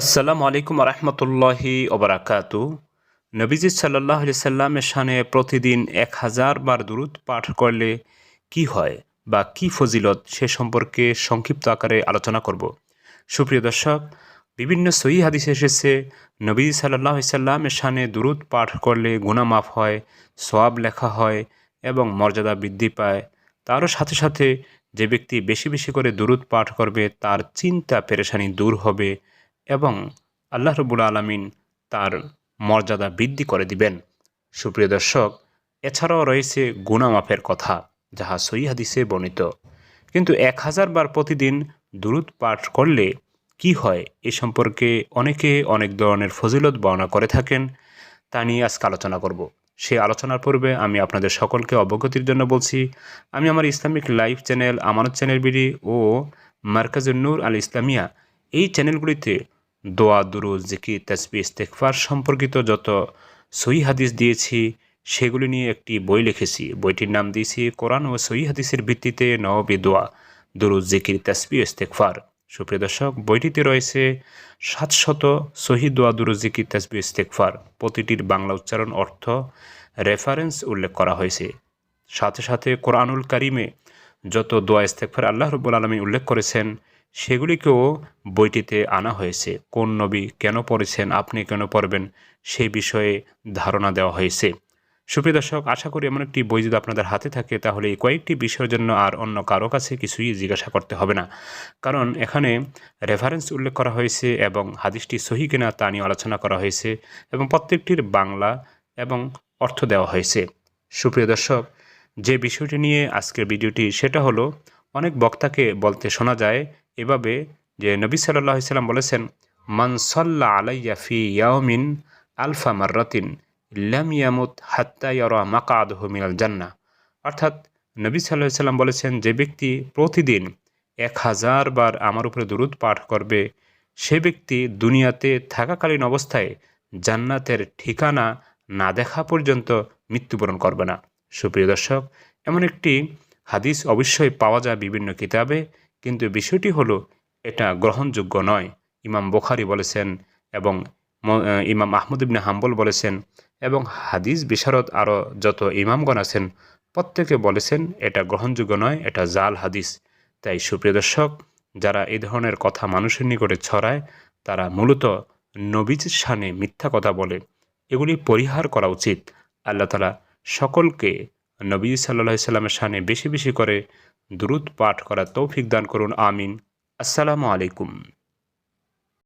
আসসালামু আলাইকুম রহমতুল্লাহি ওবরাকাতু। নবীজি সাল্লাহ সাল্লামের শানে প্রতিদিন এক হাজার বার দূরত পাঠ করলে কি হয় বা কি ফজিলত সে সম্পর্কে সংক্ষিপ্ত আকারে আলোচনা করব। সুপ্রিয় দর্শক, বিভিন্ন সহি হাদিস এসেছে, নবীজি সাল্লাহ সাল্লামের শানে দূরত পাঠ করলে গুণা মাফ হয় সোয়াব লেখা হয় এবং মর্যাদা বৃদ্ধি পায়। তারও সাথে সাথে যে ব্যক্তি বেশি বেশি করে দূরত পাঠ করবে, তার চিন্তা পেরেশানি দূর হবে এবং আল্লাহ রবুল আলমিন তার মর্যাদা বৃদ্ধি করে দিবেন। সুপ্রিয় দর্শক, এছাড়াও রয়েছে গুণামাফের কথা, যাহা সই হাদিসে বর্ণিত। কিন্তু এক হাজার বার প্রতিদিন দুরুদ পাঠ করলে কি হয় এ সম্পর্কে অনেকে অনেক ধরনের ফজিলত বর্ণনা করে থাকেন, তা নিয়ে আজকে আলোচনা করব। সে আলোচনার পূর্বে আমি আপনাদের সকলকে অবগতির জন্য বলছি, আমি আমার Islamic live channel Amanat channel BD ও মার্কাজুল নূর আল ইসলামিয়া এই চ্যানেলগুলিতে দোয়া দুরু জিকির তাসবি ইস্তেকফার সম্পর্কিত যত সহি হাদিস দিয়েছি, সেগুলি নিয়ে একটি বই লিখেছি। বইটির নাম দিয়েছি, কোরআন ও সহি হাদিসের ভিত্তিতে নবী দোয়া দুরু জিকির তাসবি ইস্তেকফার সুপ্রিয় দর্শক, বইটিতে রয়েছে সাতশত সহি দোয়া দুরুজ জিকির তাসবি ইস্তেকফার প্রতিটির বাংলা উচ্চারণ অর্থ রেফারেন্স উল্লেখ করা হয়েছে। সাথে সাথে কোরআনুল কারিমে যত দোয়া ইস্তেকফার আল্লাহ রব্বুল আলমী উল্লেখ করেছেন সেগুলিকেও বইটিতে আনা হয়েছে। কোন নবী কেন পড়েছেন, আপনি কেন পড়বেন সেই বিষয়ে ধারণা দেওয়া হয়েছে। সুপ্রিয় দর্শক, আশা করি এমন একটি বই যদি আপনাদের হাতে থাকে, তাহলে এই কয়েকটি বিষয়ের জন্য আর অন্য কারও কাছে কিছুই জিজ্ঞাসা করতে হবে না। কারণ এখানে রেফারেন্স উল্লেখ করা হয়েছে এবং হাদিসটি সহি কিনা তা নিয়ে আলোচনা করা হয়েছে এবং প্রত্যেকটির বাংলা এবং অর্থ দেওয়া হয়েছে। সুপ্রিয় দর্শক, যে বিষয়টি নিয়ে আজকের ভিডিওটি, সেটা হলো অনেক বক্তাকে বলতে শোনা যায় এভাবে যে নবী সাল্লাহ সাল্লাম বলেছেন মানসল্লা আলাইয়া ফি ইয়াউমিন আলফা মার্রাতিন ইল্লাম ইয়ামুত হাত্তা ইয়ারা মাকাদহ মিনাল জান্না অর্থাৎ নবী সাল্লাহ সাল্লাম বলেছেন, যে ব্যক্তি প্রতিদিন এক হাজার বার আমার উপরে দূরত পাঠ করবে, সে ব্যক্তি দুনিয়াতে থাকাকালীন অবস্থায় জান্নাতের ঠিকানা না দেখা পর্যন্ত মৃত্যুবরণ করবে না। সুপ্রিয় দর্শক, এমন একটি হাদিস অবশ্যই পাওয়া যায় বিভিন্ন কিতাবে, কিন্তু বিষয়টি হলো এটা গ্রহণযোগ্য নয়। ইমাম বোখারি বলেছেন এবং ইমাম আহমদ ইবনে হাম্বল বলেছেন এবং হাদিস বিশারদ আরও যত ইমামগণ আছেন, প্রত্যেকে বলেছেন এটা গ্রহণযোগ্য নয়, এটা জাল হাদিস। তাই সুপ্রিয় দর্শক, যারা এই ধরনের কথা মানুষের নিকটে ছড়ায়, তারা মূলত নবীজ সানে মিথ্যা কথা বলে। এগুলি পরিহার করা উচিত। আল্লাহ তালা সকলকে নবী সাল্লাহ সাল্লামের সানে বেশি বেশি করে দ্রুত পাঠ করা তৌফিক দান করুন, আমিন। আসসালামু আলাইকুম।